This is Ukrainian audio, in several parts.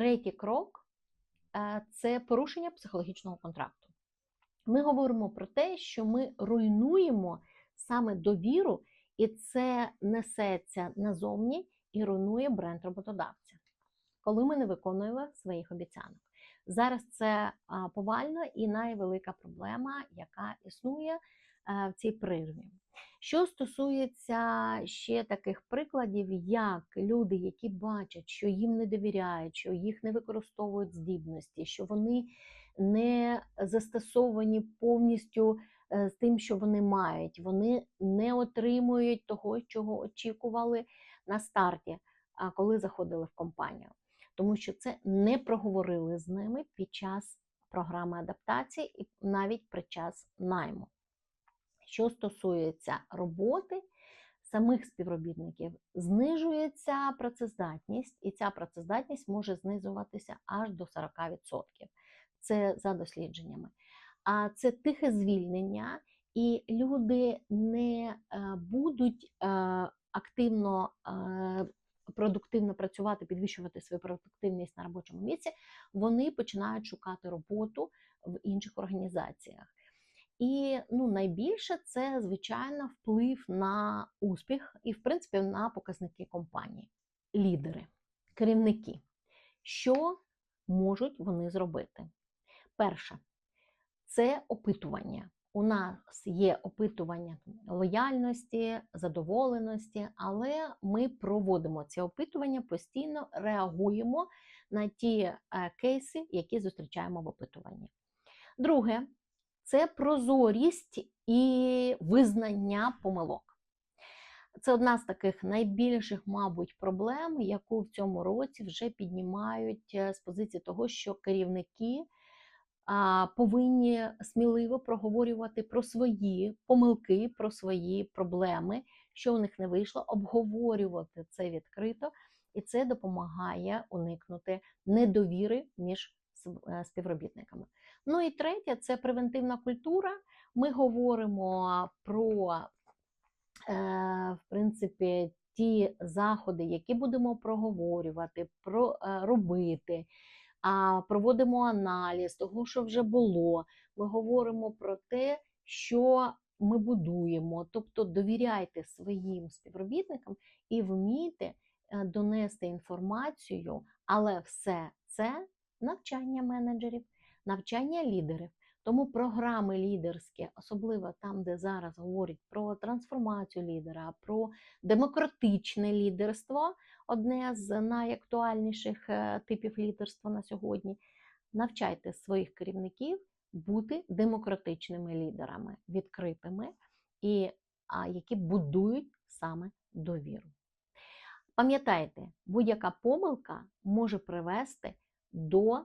Третій крок е, це порушення психологічного контракту. Ми говоримо про те, що ми руйнуємо саме довіру, і це несеться назовні і руйнує бренд роботодавця, коли ми не виконуємо своїх обіцянок. Зараз це а, повальна і найвелика проблема, яка існує е, в цій прирві. Що стосується ще таких прикладів, як люди, які бачать, що їм не довіряють, що їх не використовують здібності, що вони не застосовані повністю е, з тим, що вони мають, вони не отримують того, чого очікували на старті, коли заходили в компанію. Тому що це не проговорили з ними під час програми адаптації і навіть під час найму. Що стосується роботи самих співробітників, знижується працездатність, і ця працездатність може знизуватися аж до 40%. Це за дослідженнями. А це тихе звільнення, і люди не е, будуть е, активно, е, продуктивно працювати, підвищувати свою продуктивність на робочому місці. Вони починають шукати роботу в інших організаціях. І ну, найбільше це, звичайно, вплив на успіх і, в принципі, на показники компанії. Лідери, керівники. Що можуть вони зробити? Перше, це опитування. У нас є опитування лояльності, задоволеності, але ми проводимо ці опитування, постійно реагуємо на ті е, кейси, які зустрічаємо в опитуванні. Друге, це прозорість і визнання помилок. Це одна з таких найбільших, мабуть, проблем, яку в цьому році вже піднімають е, з позиції того, що керівники повинні сміливо проговорювати про свої помилки, про свої проблеми, що у них не вийшло, обговорювати це відкрито, і це допомагає уникнути недовіри між співробітниками. Ну і третє це превентивна культура. Ми говоримо про, е, в принципі, ті заходи, які будемо проговорювати, про е, робити. Проводимо аналіз того, що вже було. Ми говоримо про те, що ми будуємо. Тобто довіряйте своїм співробітникам і вмійте е, донести інформацію, але все це навчання менеджерів, навчання лідерів. Тому програми лідерські, особливо там, де зараз говорять про трансформацію лідера, про демократичне лідерство, одне з найактуальніших е, типів лідерства на сьогодні. Навчайте своїх керівників бути демократичними лідерами, відкритими, і які будують саме довіру. Пам'ятайте, будь-яка помилка може привести до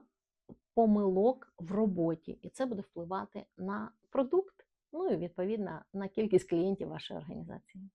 помилок в роботі, і це буде впливати на продукт, ну і відповідно на кількість клієнтів вашої організації.